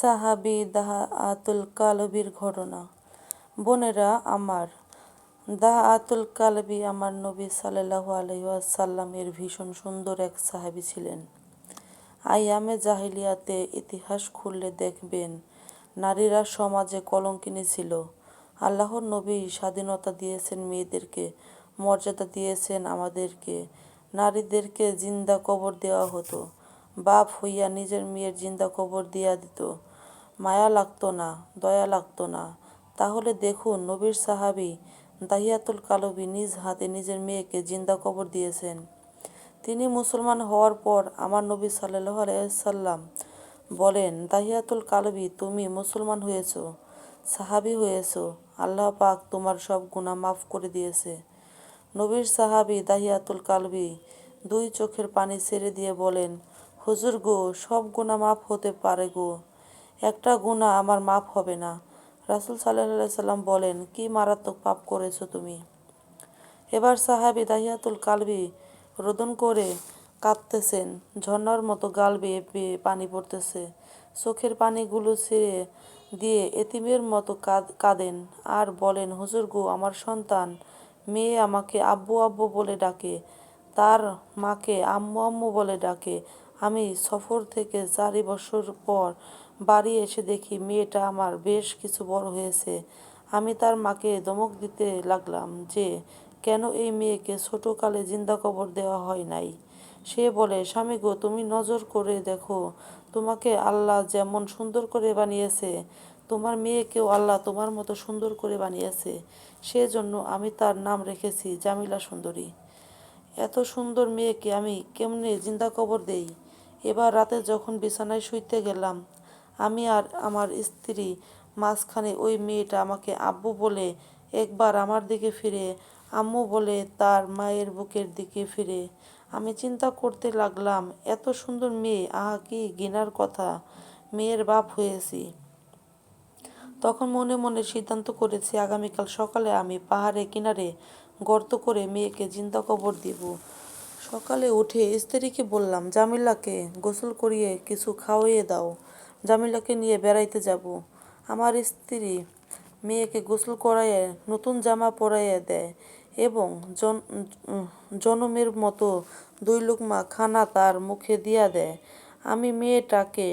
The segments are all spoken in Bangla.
সাহাবি দাহাআতুল কালবির ঘটনা। বোনেরা আমার দাহাআতুল কালবি আমার নবী সাল্লাল্লাহু আলাইহি ওয়াসাল্লামের ভীষণ সুন্দর এক সাহাবী ছিলেন। আইয়ামে জাহিলিয়াতে ইতিহাস খুললে দেখবেন নারীরা সমাজে কলঙ্কিনী ছিল। আল্লাহর নবী স্বাধীনতা দিয়েছেন মেয়েদেরকে, মর্যাদা দিয়েছেন আমাদেরকে। নারীদেরকে জিন্দা কবর দেওয়া হতো। বাপ হইয়া নিজের মেয়ের জিন্দা কবর দিয়া দিত। মায়া লাগতো না, দয়া লাগতো না। তাহলে দেখুন, নবীর সাহাবি দাহিয়াতুল কালবি নিজ হাতে নিজের মেয়েকে জিন্দা কবর দিয়েছেন। তিনি মুসলমান হওয়ার পর আমার নবী সাল্লাহ আলাইসাল্লাম বলেন, দাহিয়াতুল কালবি, তুমি মুসলমান হয়েছ, সাহাবি হয়েছ। আল্লাহ পাক তোমার সব গুণা মাফ করে দিয়েছে। নবীর সাহাবি দাহিয়াতুল কালবি দুই চোখের পানি ছেড়ে দিয়ে বলেন, হুজুর গো, সব গুণা মাফ হতে পারে গো। একটা গুণা আমার মাফ হবে না। রাসুল সাল্লাহ সাল্লাম বলেন, কি মারাত্মক পাপ করেছ তুমি? এবার সাহাবি দাহিয়াতুল কালবি রোদন করে কাঁদতেছেন। ঝর্ণার মতো গাল বেয়ে বেয়ে পানি পড়তেছে। চোখের পানিগুলো ছেড়ে দিয়ে এতিমের মতো কাঁদ, কাঁদেন আর বলেন, হুজুর গো, আমার সন্তান মেয়ে আমাকে আব্বু আব্বু বলে ডাকে, তার মাকে আম্মু আম্মু বলে ডাকে আমি সফর থেকে চারি বছর পর বাড়ি এসে দেখি মেয়েটা আমার বেশ কিছু বড় হয়েছে। আমি তার মাকে দমক দিতে লাগলাম যে, কেন এই মেয়েকে ছোটোকালে জিন্দা কবর দেওয়া হয় নাই? সে বলে, স্বামী গো, তুমি নজর করে দেখো, তোমাকে আল্লাহ যেমন সুন্দর করে বানিয়েছে, তোমার মেয়েকেও আল্লাহ তোমার মতো সুন্দর করে বানিয়েছে। সেজন্য আমি তার নাম রেখেছি জামিলা সুন্দরী। এত সুন্দর মেয়েকে আমি কেমনে জিন্দা কবর দেই? এবার রাতে যখন বিছানায় শুইতে গেলাম, আমি আর আমার স্ত্রী মাঝখানে ওই মেয়েটা আমাকে আব্বু বলে একবার আমার দিকে ফিরে, আম্মু বলে তার মায়ের বুকের দিকে ফিরে। আমি চিন্তা করতে লাগলাম, এত সুন্দর মেয়ে, আহা কি গিনার কথা, মেয়ের বাপ হয়েছি। তখন মনে মনে সিদ্ধান্ত করেছি, আগামীকাল সকালে আমি পাহাড়ে কিনারে গর্ত করে মেয়েকে জিন্দা কবর দিব। সকালে উঠে স্ত্রীকে বললাম, জামিলাকে গোসল করিয়ে কিছু খাওয়িয়ে দাও। জামিলাকে নিয়ে বেড়াইতে যাব। আমার স্ত্রী মেয়েকে গোসল করাইয়ে নতুন জামা পরাইয়ে দেয় এবং জনমের মতো দুই লুকমা খানা তার মুখে দিয়া দেয়। আমি মেয়েটাকে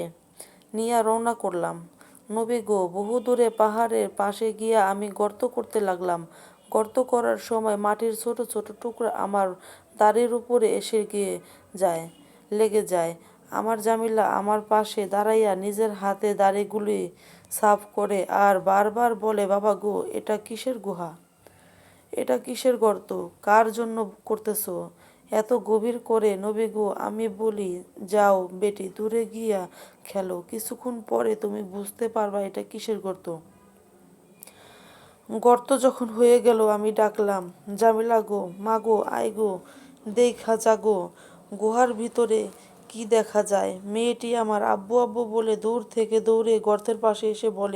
নিয়ে রওনা করলাম। নবী গো বহু দূরে পাহাড়ের পাশে গিয়া আমি গর্ত করতে লাগলাম। গর্ত করার সময় মাটির ছোট ছোট টুকরা আমার দাড়ির উপরে এসে গিয়ে যায়, লেগে যায়। আমার জামিলা আমার পাশে দাঁড়াইয়া নিজের হাতে দাড়িগুলি সাফ করে আর বারবার বলে, বাবা গো, এটা কিসের গুহা? এটা কিসের গর্ত? কার জন্য করতেছো? এত গভীর করে? নবী গো, আমি বলি, যাও বেটি, দূরে গিয়া খেলো। কিছুক্ষণ পরে তুমি বুঝতে পারবা এটা কিসের গর্ত? গর্ত যখন হয়ে গেল, আমি ডাকলাম, জামিলা গো, মা গো আই গো, দেখা যাগো গুহার ভিতরে কি দেখা যায়? মেয়েটি আমার আব্বু আব্বু বলে দূর থেকে দৌড়ে গর্তের পাশে এসে বলে